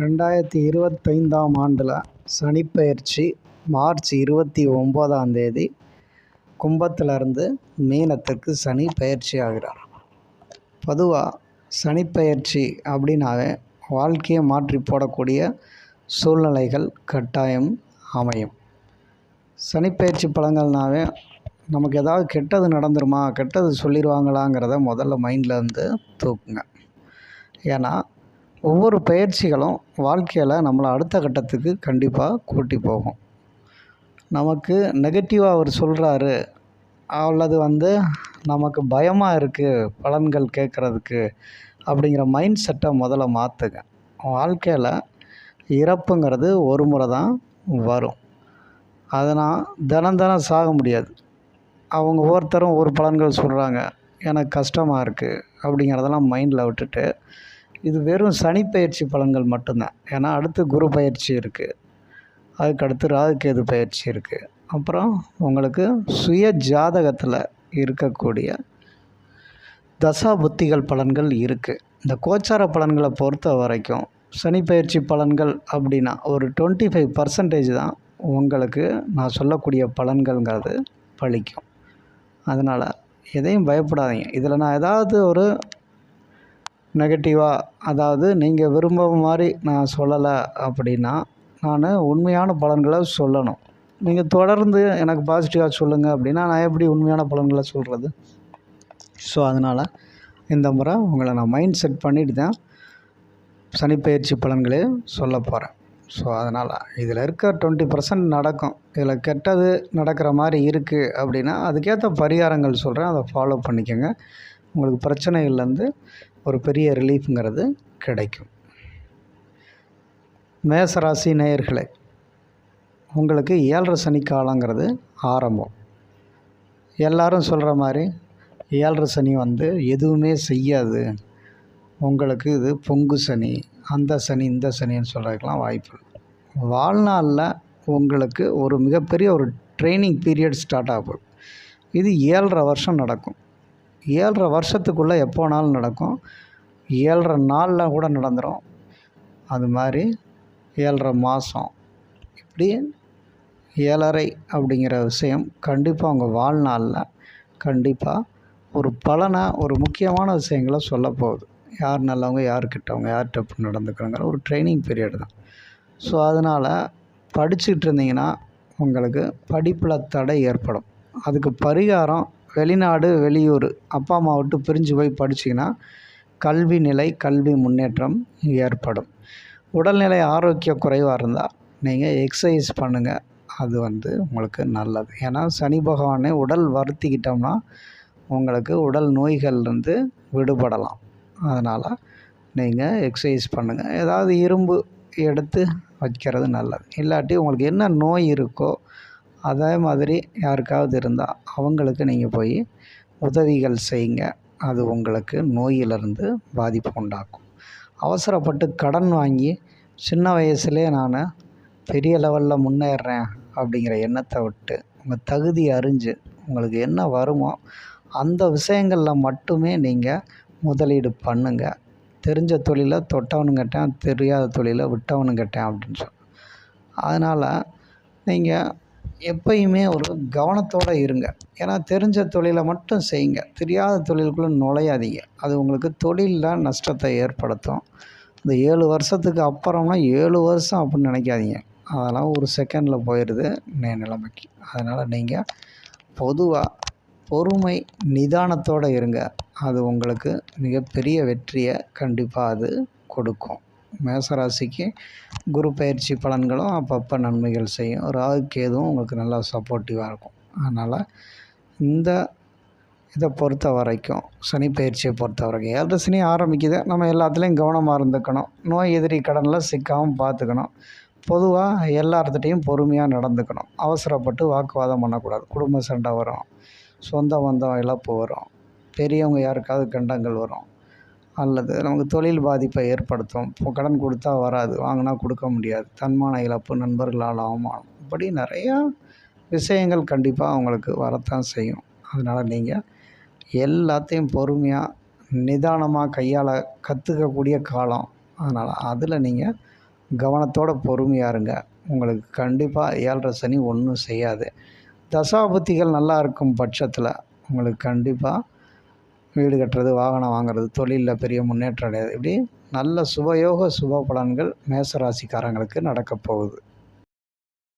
ரெண்டாயிரத்தி இருபத்தைந்தாம் ஆண்டில் சனிப்பெயர்ச்சி மார்ச் இருபத்தி ஒம்போதாம் தேதி கும்பத்திலிருந்து மீனத்திற்கு சனி பயிற்சி ஆகிறார் பொதுவாக சனிப்பெயர்ச்சி அப்படின்னாவே வாழ்க்கையை மாற்றி போடக்கூடிய சூழ்நிலைகள் கட்டாயம் அமையும். சனிப்பெயர்ச்சி பழங்கள்னாவே நமக்கு ஏதாவது கெட்டது நடந்துருமா கெட்டது சொல்லிடுவாங்களாங்கிறத முதல்ல மைண்டில் இருந்து தூக்குங்க. ஏன்னா ஒவ்வொரு பயிற்சிகளும் வாழ்க்கையில் நம்மளை அடுத்த கட்டத்துக்கு கண்டிப்பாக கூட்டி போகும். நமக்கு நெகட்டிவாக அவர் சொல்கிறாரு அல்லது வந்து நமக்கு பயமாக இருக்குது பலன்கள் கேட்குறதுக்கு அப்படிங்கிற மைண்ட் செட்டை முதல்ல மாற்றுங்க வாழ்க்கையில் இறப்புங்கிறது ஒரு முறை தான் வரும். அதனால் தினம் தினம் சாக முடியாது. அவங்க ஒவ்வொருத்தரும் ஒரு பலன்கள் சொல்கிறாங்க எனக்கு கஷ்டமாக இருக்குது அப்படிங்கிறதெல்லாம் மைண்டில் விட்டுட்டு இது வெறும் சனி பயிற்சி பலன்கள் மட்டும்தான். ஏன்னா அடுத்து குரு பயிற்சி இருக்குது அதுக்கடுத்து ராகுகேது பயிற்சி இருக்குது அப்புறம் உங்களுக்கு சுய ஜாதகத்தில் இருக்கக்கூடிய தசா புத்திகள் பலன்கள் இருக்குது இந்த கோச்சார பலன்களை பொறுத்த வரைக்கும் சனி பயிற்சி பலன்கள் அப்படின்னா ஒரு டுவெண்ட்டி ஃபைவ் பர்சன்டேஜ் தான் உங்களுக்கு நான் சொல்லக்கூடிய பலன்கள்ங்கிறது பலிக்கும் அதனால் எதையும் பயப்படாதீங்க. இதில் நான் ஏதாவது ஒரு நெகட்டிவாக அதாவது நீங்கள் விரும்ப மாதிரி நான் சொல்லலை அப்படின்னா நான் உண்மையான பலன்களை சொல்லணும். நீங்கள் தொடர்ந்து எனக்கு பாசிட்டிவாக சொல்லுங்கள் அப்படின்னா நான் எப்படி உண்மையான பலன்களை சொல்கிறது ஸோ அதனால் இந்த முறை உங்களை நான் மைண்ட் செட் பண்ணிட்டு தான் சனிப்பயிற்சி பலன்களே சொல்ல போகிறேன் ஸோ அதனால் இதில் இருக்க டுவெண்ட்டி பர்சன்ட் நடக்கும். இதில் கெட்டது நடக்கிற மாதிரி இருக்குது அப்படின்னா அதுக்கேற்ற பரிகாரங்கள் சொல்கிறேன் அதை ஃபாலோ பண்ணிக்கோங்க. உங்களுக்கு பிரச்சனைகள்லேருந்து ஒரு பெரிய ரிலீஃப்ங்கிறது கிடைக்கும். மேசராசி நேயர்களே உங்களுக்கு ஏழரை சனி காலங்கிறது ஆரம்பம். எல்லாரும் சொல்கிற மாதிரி ஏழரை சனி வந்து எதுவுமே செய்யாது. உங்களுக்கு இது பொங்கு சனி அந்த சனி இந்த சனின்னு சொல்கிறதுக்கெலாம் வாய்ப்பு இல்லை. வாழ்நாளில் உங்களுக்கு ஒரு மிகப்பெரிய ஒரு ட்ரைனிங் பீரியட் ஸ்டார்ட் ஆகும். இது ஏழரை வருஷம் நடக்கும். ஏழரை வருஷத்துக்குள்ளே எப்போனாலும் நடக்கும். ஏழரை நாளில் கூட நடந்துடும் அது மாதிரி ஏழரை மாதம் இப்படி ஏழரை அப்படிங்கிற விஷயம் கண்டிப்பாக உங்கள் வாழ்நாளில் கண்டிப்பாக ஒரு பலனை ஒரு முக்கியமான விஷயங்களை சொல்ல போகுது. யார் நல்லவங்க யார் கெட்டவங்க யார்கிட்ட எப்படி நடந்துக்கிறோங்கிற ஒரு ட்ரைனிங் பீரியட் தான். ஸோ அதனால் படிச்சுக்கிட்டு இருந்தீங்கன்னா உங்களுக்கு படிப்பில் தடை ஏற்படும். அதுக்கு பரிகாரம் வெளிநாடு வெளியூர் அப்பா அம்மா விட்டு பிரிஞ்சு போய் படிச்சிங்கன்னா கல்வி நிலை கல்வி முன்னேற்றம் ஏற்படும். உடல்நிலை ஆரோக்கிய குறைவாக இருந்தால் நீங்கள் எக்ஸசைஸ் பண்ணுங்கள் அது வந்து உங்களுக்கு நல்லது. ஏன்னா சனி பகவானை உடல் வருத்திக்கிட்டோம்னா உங்களுக்கு உடல் நோய்கள்லேருந்து விடுபடலாம். அதனால் நீங்கள் எக்ஸசைஸ் பண்ணுங்கள் ஏதாவது இரும்பு எடுத்து வைக்கிறது நல்லது. இல்லாட்டி உங்களுக்கு என்ன நோய் இருக்கோ அதே மாதிரி யாருக்காவது இருந்தால் அவங்களுக்கு நீங்கள் போய் உதவிகள் செய்யுங்க. அது உங்களுக்கு நோயிலிருந்து பாதிப்பு உண்டாக்கும். அவசரப்பட்டு கடன் வாங்கி சின்ன வயசுலேயே நான் பெரிய லெவலில் முன்னேறுறேன் அப்படிங்கிற எண்ணத்தை விட்டு உங்கள் தகுதி அறிஞ்சு உங்களுக்கு என்ன வருமோ அந்த விஷயங்களில் மட்டுமே நீங்கள் முதலீடு பண்ணுங்கள் தெரிஞ்ச தொழிலை தொட்டவனுங்கிட்டேன் தெரியாத தொழிலை விட்டவனுங்கிட்டேன் அப்படின்னு சொல்லி அதனால் நீங்கள் எப்பயுமே ஒரு கவனத்தோடு இருங்க. ஏன்னா தெரிஞ்ச தொழிலை மட்டும் செய்யுங்க. தெரியாத தொழிலுக்குள்ளே நுழையாதீங்க. அது உங்களுக்கு தொழிலில் நஷ்டத்தை ஏற்படுத்தும். இந்த ஏழு வருஷத்துக்கு அப்புறம்னா ஏழு வருஷம் அப்படின்னு நினைக்காதீங்க. அதெல்லாம் ஒரு செகண்டில் போயிடுது நே நிலைமைக்கு. அதனால் நீங்கள் பொதுவாக பொறுமை நிதானத்தோடு இருங்க. அது உங்களுக்கு மிகப்பெரிய வெற்றியை கண்டிப்பாக அது கொடுக்கும். மேசராசிக்கு குரு பயிற்சி பலன்களும் அப்பப்போ நன்மைகள் செய்யும். ராகு கேதுவும் உங்களுக்கு நல்லா சப்போர்ட்டிவாக இருக்கும். அதனால் இந்த இதை பொறுத்த வரைக்கும் சனி பயிற்சியை பொறுத்த வரைக்கும் ஏழரை சனி ஆரம்பிக்குது. நம்ம எல்லாத்துலேயும் கவனமாக இருந்துக்கணும். நோய் எதிரி கடனில் சிக்காமல் பார்த்துக்கணும் பொதுவாக எல்லார்த்திட்டையும் பொறுமையாக நடந்துக்கணும். அவசரப்பட்டு வாக்குவாதம் பண்ணக்கூடாது. குடும்ப சண்டை வரும். சொந்த பந்தம் இழப்பு வரும். பெரியவங்க யாருக்காவது கண்டங்கள் வரும். அல்லது நமக்கு தொழில் பாதிப்பை ஏற்படுத்தும். இப்போ கடன் கொடுத்தா வராது வாங்கினா கொடுக்க முடியாது. தன்மான இழப்பு நண்பர்களால் அவமானம். இப்படி நிறையா விஷயங்கள் கண்டிப்பாக அவங்களுக்கு வரத்தான் செய்யும். அதனால் நீங்கள் எல்லாத்தையும் பொறுமையாக நிதானமாக கையால் கற்றுக்கக்கூடிய காலம். அதனால் அதில் நீங்கள் கவனத்தோட பொறுமையாக இருங்க. உங்களுக்கு கண்டிப்பாக ஏழரை சனி ஒன்றும் செய்யாது. தசாபுத்திகள் நல்லா இருக்கும் பட்சத்தில் உங்களுக்கு கண்டிப்பாக வீடு கட்டுறது வாகனம் வாங்குறது தொழிலில் பெரிய முன்னேற்றம் அடையாது இப்படி நல்ல சுபயோக சுப பலன்கள் மேசராசிக்காரங்களுக்கு நடக்கப் போகுது.